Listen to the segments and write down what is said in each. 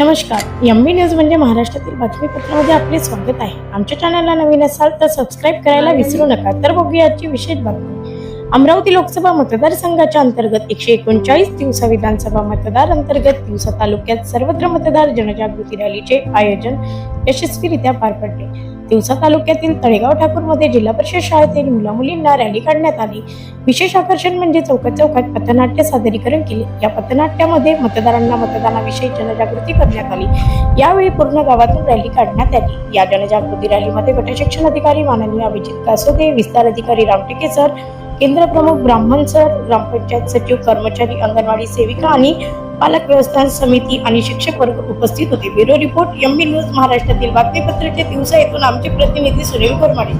नमस्कार M B news म्हणजे महाराष्ट्रातील बातमीपत्रामध्ये आपले स्वागत आहे. आमच्या चॅनलला नवीन असाल तर सबस्क्राईब करायला विसरू नका. तर बघूया आजची विशेष बातमी. अमरावती लोकसभा मतदारसंघाच्या अंतर्गत एकशे एकोणचाळीस दिवसा विधानसभा मतदार अंतर्गत दिवसा तालुक्यात सर्वत्र मतदार जनजागृती रॅलीचे आयोजन यशस्वीरित्या पार पडले. दिवसा तालुक्यातील तळेगाव ठाकूरमध्ये जिल्हा परिषद शाळेतील मुला मुलींना रॅली काढण्यात आली. विशेष आकर्षण म्हणजे चौकात चौकात पथनाट्य सादरीकरण केले. या पथनाट्यामध्ये मतदारांना मतदानाविषयी जनजागृती करण्यात आली. यावेळी पूर्ण गावातून रॅली काढण्यात आली. या जनजागृती रॅलीमध्ये गटशिक्षण अधिकारी माननीय अभिजित कासोदे विस्तार अधिकारी रामटेके सर केंद्र प्रमुख ब्राह्मण सर ग्रामपंचायत सचिव कर्मचारी अंगणवाडी सेविका आणि पालक व्यवस्थान समिती आणि शिक्षक वर्ग उपस्थित होते. Bureau report M B news महाराष्ट्रातील बातमीपत्राच्या दिवसा येथून आमचे प्रतिनिधी सुनील कोरमाडे.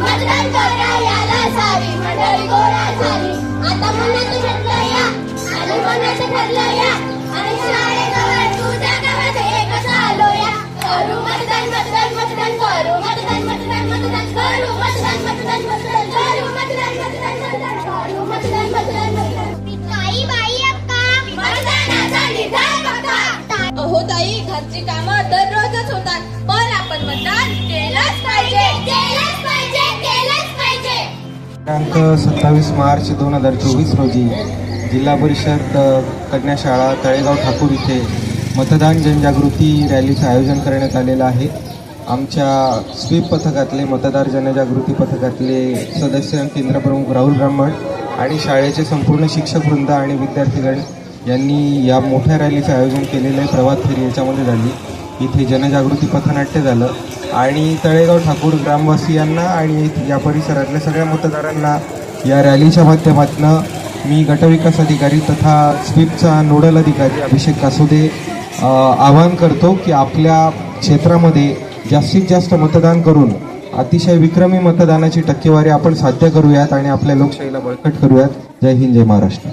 मतदान करायला सारी मंडळी गोळा झाली आता ठरलं या आणि ठरलं या आणि शाळेजवळ तुझ्या गावात एकच आलो या करू मतदान मतदान मतदान करू मतदान मतदान मतदान करू मतदान मतदान मतदान करू मतदान मतदान मतदान करू मतदान मतदान मतदान ताई बाई अक्का मतदानाचा बघा ताई घरची कामं दररोजच होतात पण आपण मतदान केलंच पाहिजे. दिनांक सत्तावीस मार्च दोन हजार चोवीस रोजी जिल्हा परिषद कन्याशाळा तळेगाव ठाकूर इथे मतदान जनजागृती रॅलीचं आयोजन करण्यात आलेलं आहे. आमच्या स्वीप पथकातले मतदार जनजागृती पथकातले सदस्य केंद्रप्रमुख राहुल ब्राह्मण आणि शाळेचे संपूर्ण शिक्षक वृंद आणि विद्यार्थीगण यांनी या मोठ्या रॅलीचं आयोजन केलेलं आहे. प्रभात फेरी याच्यामध्ये झाली. इथे जनजागृती पथनाट्य झालं. आणि तळेगाव ठाकूर ग्रामवासियांना आणि या परिसरातल्या सगळ्या मतदारांना या रॅलीच्या माध्यमातून मी गटविकास अधिकारी तथा स्वीपचा नोडल अधिकारी अभिषेक कासुदे आवाहन करतो की आपल्या क्षेत्रामध्ये जास्तीत जास्त मतदान करून अतिशय विक्रमी मतदानाची टक्केवारी आपण साध्य करूयात आणि आपल्या लोकशाहीला बळकट करूयात. जय हिंद जय महाराष्ट्र.